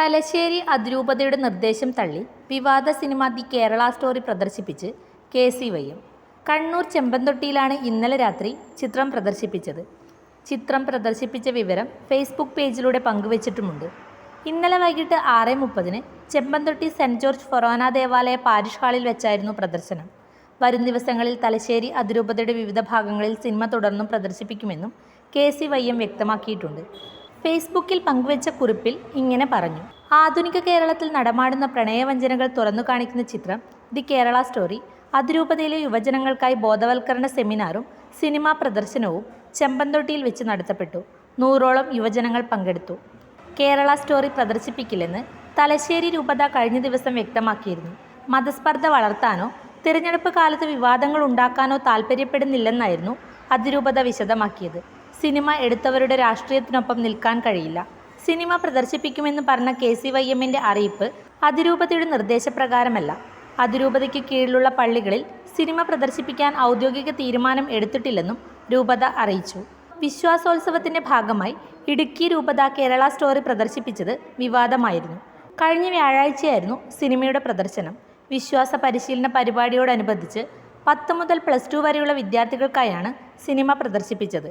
തലശ്ശേരി അതിരൂപതയുടെ നിർദ്ദേശം തള്ളി വിവാദ സിനിമ ദി കേരള സ്റ്റോറി പ്രദർശിപ്പിച്ച് കെ സി വൈ കണ്ണൂർ ചെമ്പന്തൊട്ടിയിലാണ് ഇന്നലെ രാത്രി ചിത്രം പ്രദർശിപ്പിച്ചത്. ചിത്രം പ്രദർശിപ്പിച്ച വിവരം ഫേസ്ബുക്ക് പേജിലൂടെ പങ്കുവച്ചിട്ടുമുണ്ട്. ഇന്നലെ വൈകിട്ട് ആറ് മുപ്പതിന് ചെമ്പന്തൊട്ടി സെന്റ് ജോർജ് ഫൊറോന ദേവാലയ പാരിഷ് ഹാളിൽ വെച്ചായിരുന്നു പ്രദർശനം. വരും ദിവസങ്ങളിൽ തലശ്ശേരി അതിരൂപതയുടെ വിവിധ ഭാഗങ്ങളിൽ സിനിമ തുടർന്നും പ്രദർശിപ്പിക്കുമെന്നും കെ സി വൈ എം വ്യക്തമാക്കിയിട്ടുണ്ട്. ഫേസ്ബുക്കിൽ പങ്കുവച്ച കുറിപ്പിൽ ഇങ്ങനെ പറഞ്ഞു. ആധുനിക കേരളത്തിൽ നടമാടുന്ന പ്രണയവഞ്ചനകൾ തുറന്നു കാണിക്കുന്ന ചിത്രം ദി കേരള സ്റ്റോറി. അതിരൂപതയിലെ യുവജനങ്ങൾക്കായി ബോധവൽക്കരണ സെമിനാറും സിനിമാ പ്രദർശനവും ചെമ്പന്തൊട്ടിയിൽ വെച്ച് നടത്തപ്പെട്ടു. നൂറോളം യുവജനങ്ങൾ പങ്കെടുത്തു. കേരള സ്റ്റോറി പ്രദർശിപ്പിക്കില്ലെന്ന് തലശ്ശേരി രൂപത കഴിഞ്ഞ ദിവസം വ്യക്തമാക്കിയിരുന്നു. മതസ്പർദ്ധ വളർത്താനോ തിരഞ്ഞെടുപ്പ് കാലത്ത് വിവാദങ്ങൾ ഉണ്ടാക്കാനോ താൽപ്പര്യപ്പെടുന്നില്ലെന്നായിരുന്നു അതിരൂപത വിശദമാക്കിയത്. സിനിമ എടുത്തവരുടെ രാഷ്ട്രീയത്തിനൊപ്പം നിൽക്കാൻ കഴിയില്ല. സിനിമ പ്രദർശിപ്പിക്കുമെന്ന് പറഞ്ഞ കെ സി വൈ എമ്മിന്റെ അറിയിപ്പ് അതിരൂപതയുടെ നിർദ്ദേശപ്രകാരമല്ല. അതിരൂപതയ്ക്ക് കീഴിലുള്ള പള്ളികളിൽ സിനിമ പ്രദർശിപ്പിക്കാൻ ഔദ്യോഗിക തീരുമാനം എടുത്തിട്ടില്ലെന്നും രൂപത അറിയിച്ചു. വിശ്വാസോത്സവത്തിന്റെ ഭാഗമായി ഇടുക്കി രൂപത കേരള സ്റ്റോറി പ്രദർശിപ്പിച്ചത് വിവാദമായിരുന്നു. കഴിഞ്ഞ വ്യാഴാഴ്ചയായിരുന്നു സിനിമയുടെ പ്രദർശനം. വിശ്വാസ പരിശീലന പരിപാടിയോടനുബന്ധിച്ച് പത്ത് മുതൽ പ്ലസ് ടു വരെയുള്ള വിദ്യാർത്ഥികൾക്കായാണ് സിനിമ പ്രദർശിപ്പിച്ചത്.